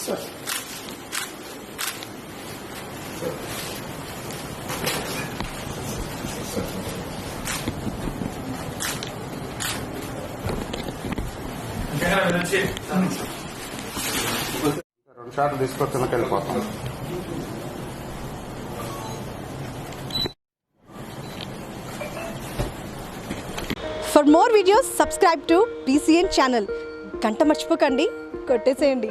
రెండు షాట్లు తీసుకొచ్చిన వెళ్ళిపోతాం. For more videos subscribe to BCN channel గంట మర్చిపోకండి. కొట్టేసేయండి.